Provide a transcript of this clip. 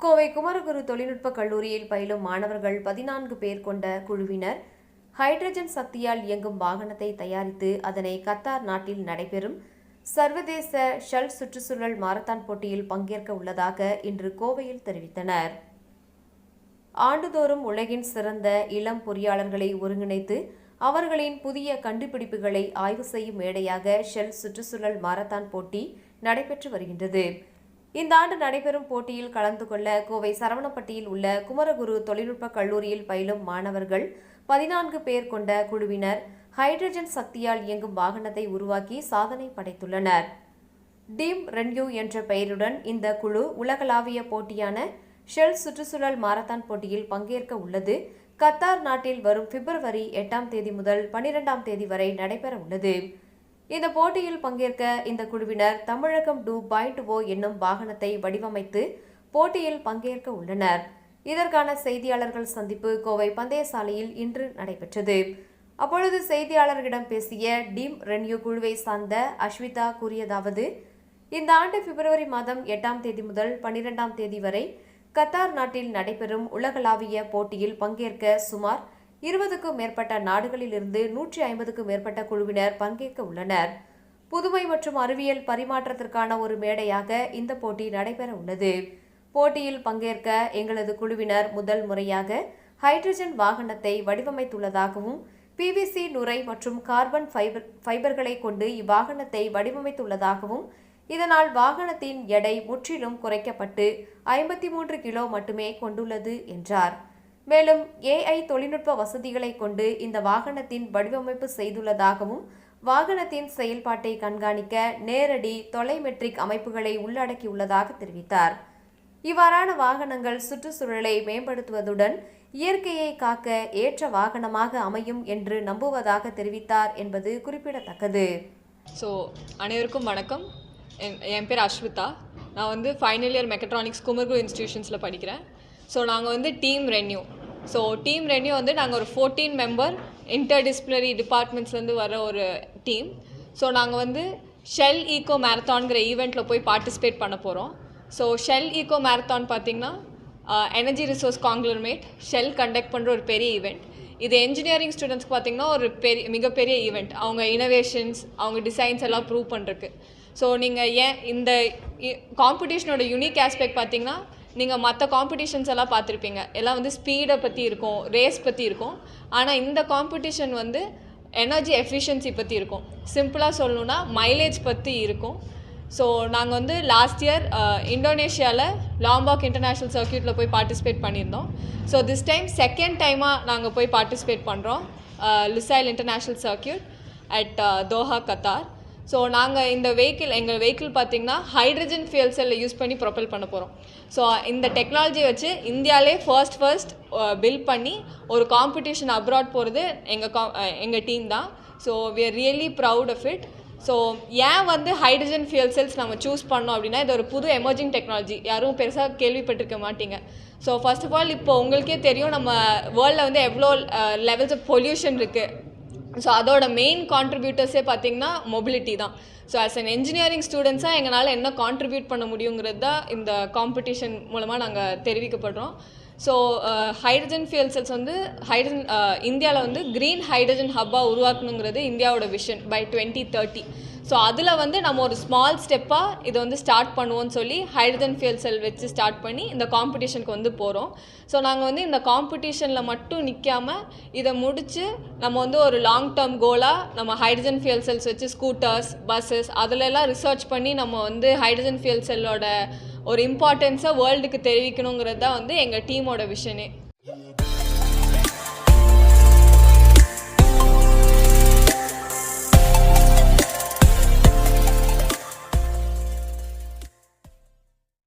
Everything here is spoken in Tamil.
கோவை குமரகுரு தொழில்நுட்ப கல்லூரியில் பயிலும் மாணவர்கள் பதினான்கு பேர் கொண்ட குழுவினர். ஹைட்ரஜன் சக்தியால் இயங்கும் வாகனத்தை தயாரித்து அதனை கத்தார் நாட்டில் நடைபெறும். சர்வதேச ஷெல் சுற்றுச்சூழல் மாரத்தான் போட்டியில் பங்கேற்க உள்ளதாக இன்று கோவையில் தெரிவித்தனர். ஆண்டுதோறும் உலகின் சிறந்த இளம் பொறியாளர்களை ஒருங்கிணைத்து அவர்களின் புதிய கண்டுபிடிப்புகளை ஆய்வு செய்யும் மேடையாக ஷெல் சுற்றுச்சூழல் மாரத்தான் போட்டி நடைபெற்று வருகின்றது. இந்த ஆண்டு நடைபெறும் போட்டியில் கலந்து கொள்ள கோவை சரவணப்பட்டியில் உள்ள குமரகுரு தொழில்நுட்ப கல்லூரியில் பயிலும் மாணவர்கள் பதினான்கு பேர் கொண்ட குழுவினர் ஹைட்ரஜன் சக்தியால் இயங்கும் வாகனத்தை உருவாக்கி சாதனை படைத்துள்ளனர். டீம் ரென்யூ என்ற பெயருடன் இந்த குழு உலகளாவிய போட்டியான ஷெல் சுற்றுச்சூழல் மாரத்தான் போட்டியில் பங்கேற்க உள்ளது. கத்தார் நாட்டில் வரும் பிப்ரவரி எட்டாம் தேதி முதல் பனிரெண்டாம் தேதி வரை நடைபெற உள்ளது. இந்த போட்டியில் பங்கேற்க இந்த குழுவினர் தமிழகம் டூ பாயிண்ட் ஓ என்னும் வாகனத்தை வடிவமைத்து போட்டியில் பங்கேற்க உள்ளனர். இதற்கான செய்தியாளர்கள் சந்திப்பு கோவை பந்தயசாலையில் இன்று நடைபெற்றது. அப்பொழுது செய்தியாளர்களிடம் பேசிய டீம் ரென்யூ குழுவை சார்ந்த அஸ்விதா கூறியதாவது இந்த ஆண்டு பிப்ரவரி மாதம் எட்டாம் தேதி முதல் பனிரெண்டாம் தேதி வரை கத்தார் நாட்டில் நடைபெறும் உலகளாவிய போட்டியில் பங்கேற்க சுமார் இருபதுக்கும் மேற்பட்ட நாடுகளிலிருந்து நூற்றி ஐம்பதுக்கும் மேற்பட்ட குழுவினர் பங்கேற்க உள்ளனர். புதுமை மற்றும் அறிவியல் பரிமாற்றத்திற்கான ஒரு மேடையாக இந்த போட்டி நடைபெற உள்ளது. போட்டியில் பங்கேற்க எங்களது குழுவினர் முதல் முறையாக ஹைட்ரஜன் வாகனத்தை வடிவமைத்துள்ளதாகவும் பிவிசி நுரை மற்றும் கார்பன் ஃபைபர் ஃபைபர்களை கொண்டு இவ்வாகனத்தை வடிவமைத்துள்ளதாகவும் இதனால் வாகனத்தின் எடை முற்றிலும் குறைக்கப்பட்டு ஐம்பத்தி மூன்று கிலோ மட்டுமே கொண்டுள்ளது என்றார். மேலும் ஏஐ தொழில்நுட்ப வசதிகளை கொண்டு இந்த வாகனத்தின் வடிவமைப்பு செய்துள்ளதாகவும் வாகனத்தின் செயல்பாட்டை கண்காணிக்க நேரடி தொலைமெட்ரிக் அமைப்புகளை உள்ளடக்கியுள்ளதாக தெரிவித்தார். இவ்வாறான வாகனங்கள் சுற்றுச்சூழலை மேம்படுத்துவதுடன் இயற்கையை காக்க ஏற்ற வாகனமாக அமையும் என்று நம்புவதாக தெரிவித்தார் என்பது குறிப்பிடத்தக்கது. ஸோ அனைவருக்கும் வணக்கம். என் என் பேர் அஸ்விதா. நான் வந்து ஃபைனல் இயர் மெக்கட்ரானிக்ஸ் குமர்கு இன்ஸ்டிடியூஷன்ஸில் படிக்கிறேன். ஸோ நாங்கள் வந்து team renew so team renew வந்து நாங்கள் ஒரு ஃபோர்டீன் மெம்பர் இன்டர் டிசிப்ளினரி டிபார்ட்மெண்ட்ஸ்லேருந்து வர ஒரு டீம் ஸோ நாங்கள் வந்து ஷெல் ஈகோ மேரத்தான்கிற ஈவெண்ட்டில் போய் பார்ட்டிசிபேட் பண்ண போகிறோம் ஸோ ஷெல் ஈகோ மேரத்தான் பார்த்திங்கன்னா energy resource conglomerate shell conduct பண்ணுற ஒரு பெரிய ஈவெண்ட் இது என்ஜினியரிங் ஸ்டூடெண்ட்ஸ்க்கு பார்த்திங்கன்னா ஒரு பெரிய மிகப்பெரிய ஈவெண்ட் அவங்க இனோவேஷன்ஸ் அவங்க டிசைன்ஸ் எல்லாம் ப்ரூவ் பண்ணுறதுக்கு ஸோ நீங்கள் ஏன் இந்த காம்படிஷனோட யூனிக் ஆஸ்பெக்ட் பார்த்திங்கன்னா நீங்கள் மற்ற காம்படிஷன்ஸ் எல்லாம் பார்த்துருப்பீங்க. எல்லாம் வந்து ஸ்பீடை பற்றி இருக்கும் ரேஸ் பற்றி இருக்கும். ஆனால் இந்த காம்படிஷன் வந்து எனர்ஜி எஃபிஷியன்சி பற்றி இருக்கும். சிம்பிளாக சொல்லணுன்னா மைலேஜ் பற்றி இருக்கும். ஸோ நாங்கள் வந்து லாஸ்ட் இயர் இந்தோனேஷியாவில் லாம்பாக் இன்டர்நேஷ்னல் சர்க்கியூட்டில் போய் பார்ட்டிசிபேட் பண்ணியிருந்தோம். ஸோ திஸ் டைம் செகண்ட் டைமாக நாங்கள் போய் பார்ட்டிசிபேட் பண்ணுறோம் Lusail international circuit at Doha Qatar so நாங்கள் இந்த வெஹிக்கிள் எங்கள் வெஹிக்கிள் பார்த்திங்கன்னா ஹைட்ரஜன் ஃபியூல் செல்லை யூஸ் பண்ணி ப்ரொபல் பண்ண போகிறோம் ஸோ இந்த டெக்னாலஜி வச்சு இந்தியாவிலே ஃபர்ஸ்ட் ஃபர்ஸ்ட் பில்ட் பண்ணி ஒரு காம்படிஷன் அப்ராட் போகிறது எங்கள் கா எங்கள் டீம் தான். So we are really proud of it so ஏன் வந்து ஹைட்ரஜன் ஃபியூல் செல்ஸ் நம்ம சூஸ் பண்ணோம் அப்படின்னா இது ஒரு புது எமர்ஜிங் டெக்னாலஜி யாரும் பெருசாக கேள்விப்பட்டிருக்க மாட்டீங்க. ஸோ ஃபர்ஸ்ட் ஆஃப் ஆல் இப்போ உங்களுக்கே தெரியும் நம்ம வேர்ல்டில் வந்து எவ்வளோ லெவல்ஸ் ஆஃப் பொல்யூஷன் இருக்குது ஸோ அதோட மெயின் கான்ட்ரிபியூட்டர்ஸே பார்த்தீங்கன்னா மொபிலிட்டி தான். ஸோ ஆஸ் அன் என்ஜினியரிங் ஸ்டூடெண்ட்ஸாக எங்களால் என்ன கான்ட்ரிபியூட் பண்ண முடியுங்கிறது தான் இந்த காம்படிஷன் மூலமாக நாங்கள் தெரிவிக்கப்படுறோம். ஸோ ஹைட்ரஜன் ஃபியூல் செல்ஸ் வந்து ஹைட்ரஜன் uh, இந்தியாவில் வந்து க்ரீன் ஹைட்ரஜன் ஹப்பாக உருவாக்கணுங்கிறது இந்தியாவோட vision by twenty thirty so அதில் வந்து நம்ம ஒரு ஸ்மால் ஸ்டெப்பாக இதை வந்து ஸ்டார்ட் பண்ணுவோம்னு சொல்லி ஹைட்ரஜன் ஃபியூல் செல் வச்சு ஸ்டார்ட் பண்ணி இந்த காம்படிஷனுக்கு வந்து போகிறோம் ஸோ நாங்கள் வந்து இந்த காம்படிஷனில் மட்டும் நிற்காம இதை முடித்து நம்ம வந்து ஒரு லாங் டேர்ம் கோலாக நம்ம ஹைட்ரஜன் ஃபியூல் செல்ஸ் வச்சு ஸ்கூட்டர்ஸ் பஸ்ஸஸ் அதிலெல்லாம் ரிசர்ச் பண்ணி நம்ம வந்து ஹைட்ரஜன் ஃபியூல் செல்லோட ஒரு இம்பார்ட்டன்ஸை வேர்ல்டுக்கு தெரிவிக்கணுங்கிறது தான் வந்து எங்கள் டீமோட விஷனே